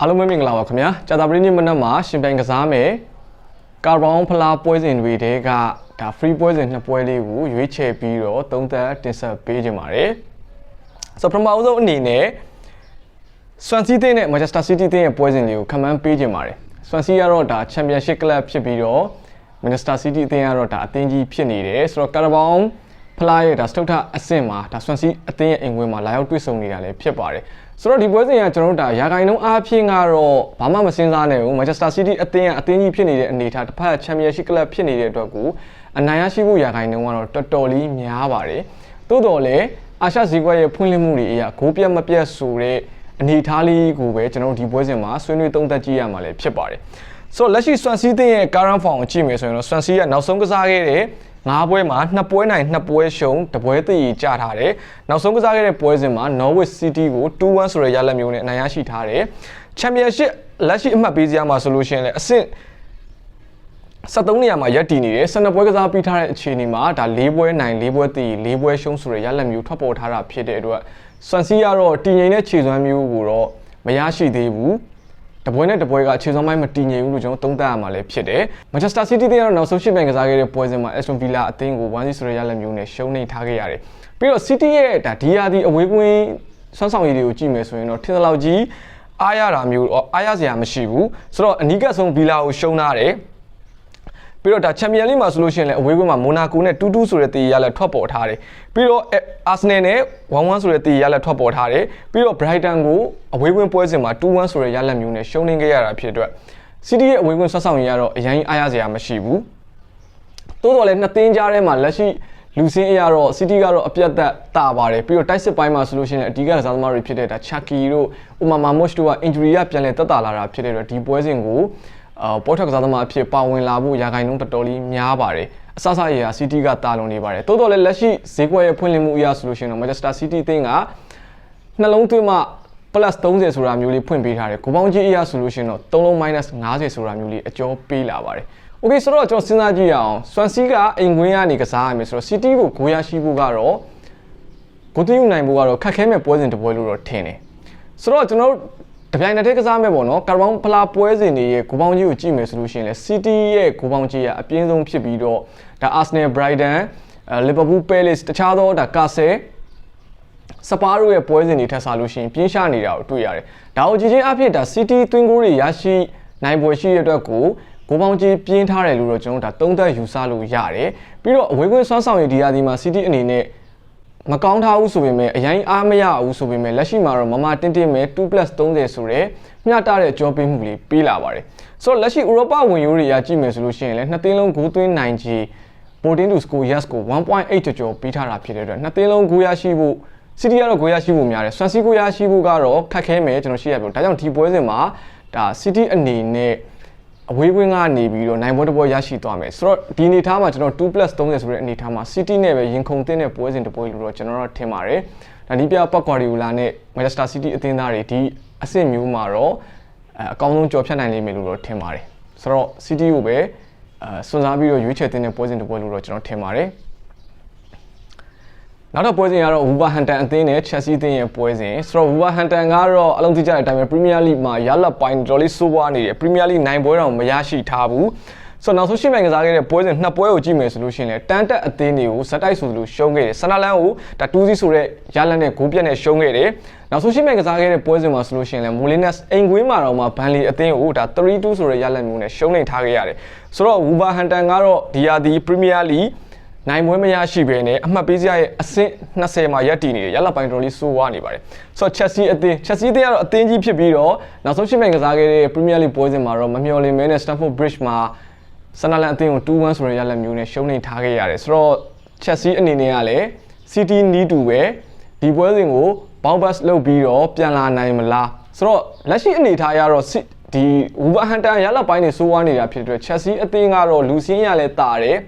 အားလုံးပဲမင်္ဂလာပါခင်ဗျာကြာသပတေးနေ့မနက်မှာရှင်ပြိုင်ကစားမယ်ကာဘောင်ဖလားပွဲစဉ်တွေတဲကဒါ free ပွဲစဉ်နှစ်ပွဲလေးကိုရွေးချယ်ပြီးတော့သုံးသပ်တင်ဆက်ပေးကြပါတယ်ဆိုတော့ပထမအဆုံးအနေနဲ့ Swansea တင်းနဲ့ Manchester City တင်းရဲ့ပွဲစဉ်လေးကိုခန့်မှန်းပေးကြပါတယ် Swansea ကတော့ဒါ Championship Club ဖြစ်ပြီးတော့ Manchester City အသင်းကတော့ဒါအသင်းကြီးဖြစ်နေတယ်ဆိုတော့ကာဘောင်ဖလားရဲ့ဒါစတုထအဆင့်မှာဒါ Swansea အသင်းရဲ့အိမ်ဝင်မှာလာရောက်တွေ့ဆုံနေတာလည်းဖြစ်ပါတယ် ဆိုတော့ဒီပွဲစဉ်ကကျွန်တော်တို့ဒါရာဂိုင်နှုန်းအားဖြင့်ကတော့ဘာမှမစင်စားနိုင်ဘူး Manchester City အသင်းကအသင်းကြီးဖြစ်နေတဲ့အနေအထားတစ်ဖက် Championship Club ဖြစ်နေတဲ့အတွက်ကိုအနိုင်ရရှိဖို့ရာဂိုင်နှုန်းကတော့တော်တော်လေးများပါတယ်သို့တော်လည်းအာရှဇီကွက်ရဲ့ဖွင့်လှစ်မှုတွေအရာဂိုးပြတ်မပြတ်ဆိုတဲ့အနေအထားလေးကိုပဲကျွန်တော်တို့ဒီပွဲစဉ်မှာဆွေးနွေးသုံးသပ်ကြည့်ရမှာလည်းဖြစ်ပါတယ်ဆိုတော့လက်ရှိ Swansea တင်းရဲ့ current form ကိုကြည့်မယ်ဆိုရင်တော့ Swansea ကနောက်ဆုံးကစားခဲ့တဲ့ ငါးပွဲမှာနှစ်ပွဲနိုင်နှစ်ပွဲရှုံးတပွဲတည်ကြထားတယ်။နောက်ဆုံးကစားခဲ့တဲ့ပွဲစဉ်မှာ Norwich City ကို2-1ဆိုတဲ့ရလဒ်မျိုးနဲ့အနိုင်ရရှိထားတယ်။ Championship လက်ရှိအမှတ်ပေးစရာမှာဆိုလို့ရှိရင်လည်းအဆင့်73နေရာမှာရပ်တည်နေတယ်12ပွဲကစားပြီးထားတဲ့အခြေအနေမှာဒါ၄ပွဲနိုင်၄ပွဲတည်၄ပွဲရှုံးဆိုတဲ့ရလဒ်မျိုးထွက်ပေါ်ထားတာဖြစ်တဲ့အတွက်ဆွန်စီကတော့တည်ငြိမ်တဲ့ခြေစွမ်းမျိုးကိုတော့မရရှိသေးဘူး တပွဲနဲ့တပွဲကခြေစွမ်းပိုင်းမတည်ငြိမ်ဘူးလို့ကျွန်တော်သုံးသပ်ရမှာလည်းဖြစ်တယ်။ Manchester City တင်းကတော့နောက်ဆုံးရှစ်ပန်ကစားခဲ့တဲ့ပွဲစဉ်မှာ Aston Villa အသင်းကို1-0ဆိုတဲ့ရလဒ်မျိုးနဲ့ရှုံးနေထားခဲ့ရတယ်။ပြီးတော့ City ရဲ့ဒါဒီယာဒီအဝေးကွင်းဆွမ်းဆောင်ရည်တွေကိုကြည့်မယ်ဆိုရင်တော့ထင်သလောက်ကြီးအားရတာမျိုးအားရစရာမရှိဘူး။ဆိုတော့အနီးကပ်ဆုံး Villa ကိုရှုံးထားတယ်။ ပြီးတော့ဒါချန်ပီယံလိမှာဆိုလို့ရှိရင်လည်းအဝေးကွင်းမှာမိုနာကိုနဲ့2-2ဆိုတဲ့တည်ရလက်ထွက်ပေါ်ထားတယ်ပြီးတော့အာဆနယ်နဲ့1-1ဆိုတဲ့တည်ရလက်ထွက်ပေါ်ထားတယ်ပြီးတော့ Brighton ကိုအဝေးကွင်းပွဲစဉ်မှာ2-1ဆိုတဲ့ရလက်မျိုးနဲ့ရှုံးနေခဲ့ရတာဖြစ်တဲ့အတွက် City ရဲ့အဝေးကွင်းဆက်ဆောင်ရတော့အရင်အားရစရာမရှိဘူးတိုးတော်လည်းနှစ်သင်းကြားထဲမှာလက်ရှိလူစင်းအရာတော့ City ကတော့အပြတ်သက်တာပါတယ်ပြီးတော့တိုက်စစ်ပိုင်းမှာဆိုလို့ရှိရင်အဓိကကစားသမားတွေဖြစ်တဲ့ဒါ Chucky တို့ Umama Mosh တို့က injury ရပြန်လည်သက်သာလာတာဖြစ်တဲ့အတွက်ဒီပွဲစဉ်ကိုအာ ပေါ်ထွက်ကစားသမားအဖြစ်ပါဝင်လာဖို့ရာဂိုင်နှုန်းတော်တော်လေးများပါတယ်အဆဆရေဟာ City ကတာလွန်နေပါတယ်တိုးတော်လည်းလက်ရှိဈေးကွက်ရဲ့ဖွင့်လှစ်မှုအရဆိုလို့ရှိရင်တော့ Manchester City အသင်းကနှလုံးသွင်းမှ plus 30ဆိုတာမျိုးလေးဖွင့်ပေးထားတယ်ကိုပေါင်းကြီးအရာဆိုလို့ရှိရင်တော့3လုံး minus 50ဆိုတာမျိုးလေးအကျော်ပေးလာပါတယ်โอเคဆိုတော့ကျွန်တော်စဉ်းစားကြည့်ရအောင် Swansea ကအိမ်ခွင်းကနေကစားရမယ်ဆိုတော့ City ကိုဂိုးရရှိဖို့ကတော့ဂိုးသွင်းယူနိုင်ဖို့ကတော့ခက်ခဲမဲ့ပွဲစဉ်တစ်ပွဲလို့တော့ထင်တယ်ဆိုတော့ကျွန်တော်တို့ တပြိုင်နက်တည်းကစားမဲ့ပေါ့နော်ကာဘောင်ဖလာပွဲစဉ်တွေရဲ့ဂိုးပေါင်းကြီးကိုကြည့်မယ်ဆိုလို့ရှိရင်လေ City ရဲ့ဂိုးပေါင်းကြီးကအပြင်းဆုံးဖြစ်ပြီးတော့ဒါ Arsenal Brighton Liverpool Palace တခြားသောဒါ Castle စပါးတို့ရဲ့ပွဲစဉ်တွေထက်စားလို့ရှိရင်ပြင်းရှနေတာကိုတွေ့ရတယ်။ဒါကိုကြည့်ချင်းအဖြစ်ဒါ City သွင်းဂိုးတွေရရှိနိုင်ပွဲရှိတဲ့အတွက်ကိုဂိုးပေါင်းကြီးပြင်းထားတယ်လို့တော့ကျွန်တော်ဒါသုံးသပ်ယူဆလို့ရတယ်။ပြီးတော့အဝေးကွင်းဆွမ်းဆောင်ရည်ဒီယာဒီမှာ City အနေနဲ့ မကောင်းထားဘူးဆိုပေမဲ့အရင်အားမရဘူးဆိုပေမဲ့လက်ရှိမှာတော့မမတင်းတင်းမဲ့ 2+30 ဆိုတဲ့မျှတတဲ့ကြောပေးမှုလေးပေးလာပါတယ်။ဆိုတော့လက်ရှိဥရောပဝင်ရိုးတွေရကြည့်မယ်ဆိုလို့ရှိရင်လည်းနှစ်သင်းလုံးဂိုးသွင်းနိုင်ခြေ14 to score yes ကို1.8ကျော်ပေးထားတာဖြစ်တဲ့အတွက်နှစ်သင်းလုံးဂိုးရရှိဖို့စီတီကတော့ကိုရရှိဖို့များတယ်ဆွမ်စီကိုရရှိဖို့ကတော့ခက်ခဲမယ်ကျွန်တော်ရှိရပြောဒါကြောင့်ဒီပွဲစဉ်မှာဒါစီတီအနေနဲ့ အဝေးကွင်းကနေပြီးတော့နိုင်ပွဲတစ်ပွဲရရှိသွားမယ်ဆိုတော့ဒီအနေထားမှာကျွန်တော် 2+30 ဆိုတဲ့အနေထားမှာ City နဲ့ပဲရင်ခုန်တင်တဲ့ပွဲစဉ်တစ်ပွဲလို့တော့ကျွန်တော်တို့ထင်ပါတယ်ဒါဒီပြပတ်ကွာရီလာနဲ့ Manchester City အသင်းသားတွေဒီအဆင့်မျိုးမှာတော့အကောင်းဆုံးကြော်ဖြတ်နိုင်လိမ့်မယ်လို့တော့ထင်ပါတယ်ဆိုတော့ City ကိုပဲအဲစွန့်စားပြီးတော့ရွေးချယ်တင်တဲ့ပွဲစဉ်တစ်ပွဲလို့တော့ကျွန်တော်ထင်ပါတယ် နောက်တော့ပွဲစဉ်ကတော့ Wolverhampton အသင်းနဲ့ Chelsea အသင်းရဲ့ပွဲစဉ်ဆိုတော့ Wolverhampton ကတော့အလုံးသိကြတဲ့အတိုင်းပဲ Premier League မှာရလပ်ပိုင်းတော်လေးစိုးပွားနေတယ် Premier League နိုင်ပွဲတော့မရရှိထားဘူးဆိုတော့နောက်ဆုံးရှင်းမှန်ကစားခဲ့တဲ့ပွဲစဉ်နှစ်ပွဲကိုကြည့်မယ်ဆိုလို့ရှိရင်လည်းတန်တက်အသင်းတွေကိုဇက်တိုက်ဆိုသလိုရှုံးခဲ့တယ်ဆန်နာလန်ကိုဒါ2-0ဆိုတဲ့ရလန်နဲ့ဂိုးပြတ်နဲ့ရှုံးခဲ့တယ်နောက်ဆုံးရှင်းမှန်ကစားခဲ့တဲ့ပွဲစဉ်မှာဆိုလို့ရှိရင်လည်း Molinus အိမ်ကွင်းမှာတော့မှဘန်လီအသင်းကိုဒါ3-2ဆိုတဲ့ရလန်မျိုးနဲ့ရှုံးနေထားခဲ့ရတယ်ဆိုတော့ Wolverhampton ကတော့ဒီယာဒီ Premier League နိုင်ပွဲမရရှိဘဲနဲ့အမှတ်ပေးစရာရဲ့အဆင့်20မှာရပ်တည်နေတယ်ရလပိုင်းတော်လေးစိုးဝါနေပါတယ်ဆိုတော့ Chelsea အသင်း Chelsea အသင်းကတော့အသင်းကြီးဖြစ်ပြီးတော့နောက်ဆုံးရှင်းမှန်ကစားခဲ့တဲ့ Premier League ပွဲစဉ်မှာတော့မမျှော်လင့်မဲနဲ့ Stamford Bridge မှာဆန်နာလန်အသင်းကို2-1ဆိုတဲ့ရလမျိုးနဲ့ရှုံးနေထားခဲ့ရတယ်ဆိုတော့ Chelsea အနေနဲ့ကလည်း City need to ပဲဒီပွဲစဉ်ကို bounce back လုပ်ပြီးတော့ပြန်လာနိုင်မလားဆိုတော့လက်ရှိအနေထားရတော့ဒီ Wolverhampton ရလပိုင်းနေစိုးဝါနေတာဖြစ်တဲ့ Chelsea အသင်းကတော့လူစင်းရလဲတာတယ်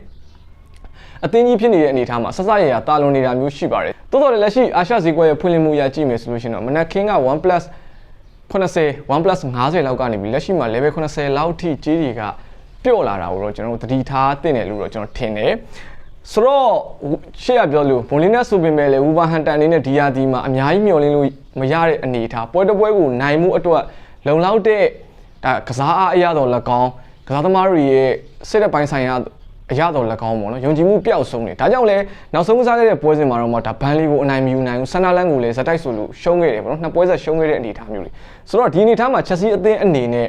အသင်းကြီးဖြစ်နေတဲ့အနေအထားမှာဆက်စရရတာလွန်နေတာမျိုးရှိပါတယ်။တိုးတော်လည်းလက်ရှိအာရှဈေးကွက်ရဲ့ဖွင့်လှစ်မှုရကြည့်မယ်ဆိုလို့ရှိရင်တော့မနက်ခင်းက 1+ 80 1+ 50လောက်ကနေပြီးလက်ရှိမှာ level 80လောက်ထိကြီးတွေကပြော့လာတာကိုတော့ကျွန်တော်တို့သတိထားသင့်တယ်လို့တော့ကျွန်တော်ထင်တယ်။ဆိုတော့ရှေ့ရပြောလို့ဘွန်လင်းနဲ့ဆိုပေမဲ့လည်းဝူဘာဟန်တန်နေနဲ့ဒီယာဒီမှာအများကြီးမျှော်လင့်လို့မရတဲ့အနေအထားပွဲတစ်ပွဲကိုနိုင်မှုအတွက်လုံလောက်တဲ့ဒါကစားအားအရတော်၎င်းကစားသမားတွေရဲ့စစ်တဲ့ပိုင်းဆိုင်ရာ အရတော်၎င်းပေါ့နော်ယုံကြည်မှုပျောက်ဆုံးနေဒါကြောင့်လဲနောက်ဆုံးကစားခဲ့တဲ့ပွဲစဉ်မှာတော့မှဒါဘန်လီကိုအနိုင်မယူနိုင်ဘူးဆန်နာလန်ကိုလည်းဇက်တိုက်ဆိုလို့ရှုံးခဲ့တယ်ပေါ့နော်နှစ်ပွဲဆက်ရှုံးခဲ့တဲ့အနေအထားမျိုးတွေဆိုတော့ဒီအနေအထားမှာချက်စီအသင်းအနေနဲ့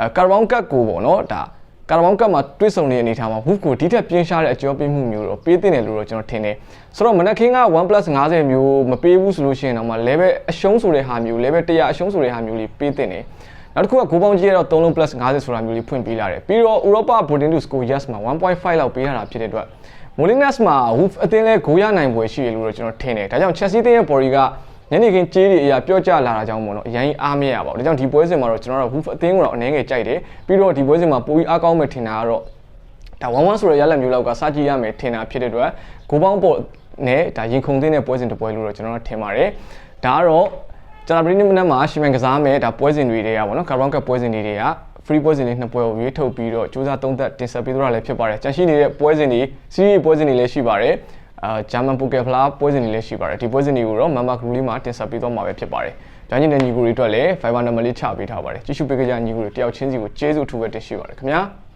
အဲကာဘောင်ကတ်ကိုပေါ့နော်ဒါကာဘောင်ကတ်မှာတွစ်ဆုံနေတဲ့အနေအထားမှာ Wolf ကိုဒီထက်ပြင်းရှားတဲ့အကျော်ပေးမှုမျိုးတော့ပေးတင်တယ်လို့တော့ကျွန်တော်ထင်တယ်ဆိုတော့မနက်ခင်းက 1+50 မျိုးမပေးဘူးဆိုလို့ရှိရင်တော့မှ level အရှုံးဆိုတဲ့ဟာမျိုး level 100အရှုံးဆိုတဲ့ဟာမျိုးလေးပေးတင်တယ် နောက်တစ်ခုကဂိုးပေါင်းကြီးရတော့3လုံး plus 50ဆိုတာမျိုးလေးဖွင့်ပေးလာတယ်ပြီးတော့ Europa Boarding to Score Yes မှာ1.5လောက်ပေးရတာဖြစ်တဲ့အတွက် Molinas မှာ Wolf အသင်းလဲဂိုးရနိုင်ပွဲရှိရလို့တော့ကျွန်တော်ထင်တယ်ဒါကြောင့် Chelsea အသင်းရဲ့ body ကညနေခင်းကြေးတွေအရာပြော့ကျလာတာကြောင့်ပေါ့နော်အရင်အားမရပါဘူးဒါကြောင့်ဒီပွဲစဉ်မှာတော့ကျွန်တော်တို့ Wolf အသင်းကိုတော့အနေငယ်ကြိုက်တယ်ပြီးတော့ဒီပွဲစဉ်မှာပိုပြီးအားကောင်းမယ်ထင်တာကတော့ဒါ1-1ဆိုတဲ့ရလဒ်မျိုးလောက်ကစကြည့်ရမယ်ထင်တာဖြစ်တဲ့အတွက်ဂိုးပေါင်းပေါ်နဲ့ဒါရင်ခုန်တဲ့ပွဲစဉ်တစ်ပွဲလို့တော့ကျွန်တော်တို့ထင်ပါတယ်ဒါကတော့ ကျွန်တော်ပရိနိမနက်မှာရှီမန်ကစားမယ်ဒါပွဲစဉ်တွေတွေကပေါ့နော်ကာရောင်းကပွဲစဉ်တွေတွေက free ပွဲစဉ်တွေနှစ်ပွဲကိုရွေးထုတ်ပြီးတော့စူးစမ်းသုံးသပ်တင်ဆက်ပေးသွားတာလည်းဖြစ်ပါတယ်ကြန့်ရှိနေတဲ့ပွဲစဉ်တွေ series ပွဲစဉ်တွေလည်းရှိပါတယ်အာဂျာမန်ပိုကယ်ဖလားပွဲစဉ်တွေလည်းရှိပါတယ်ဒီပွဲစဉ်တွေကိုတော့မမ်ဘာဂရူလေးမှာတင်ဆက်ပေးသွားမှာပဲဖြစ်ပါတယ်။ဒါညတဲ့ညီကိုတွေအတွက်လည်း Viber နံပါတ်လေးချပေးထားပါတယ်။ကြည့်ရှုပေးကြညီကိုတွေတယောက်ချင်းစီကိုကျေးဇူးထူပဲတင်ရှိပါတယ်ခင်ဗျာ။